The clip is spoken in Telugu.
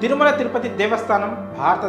తిరుమల తిరుపతి దేవస్థానం భారత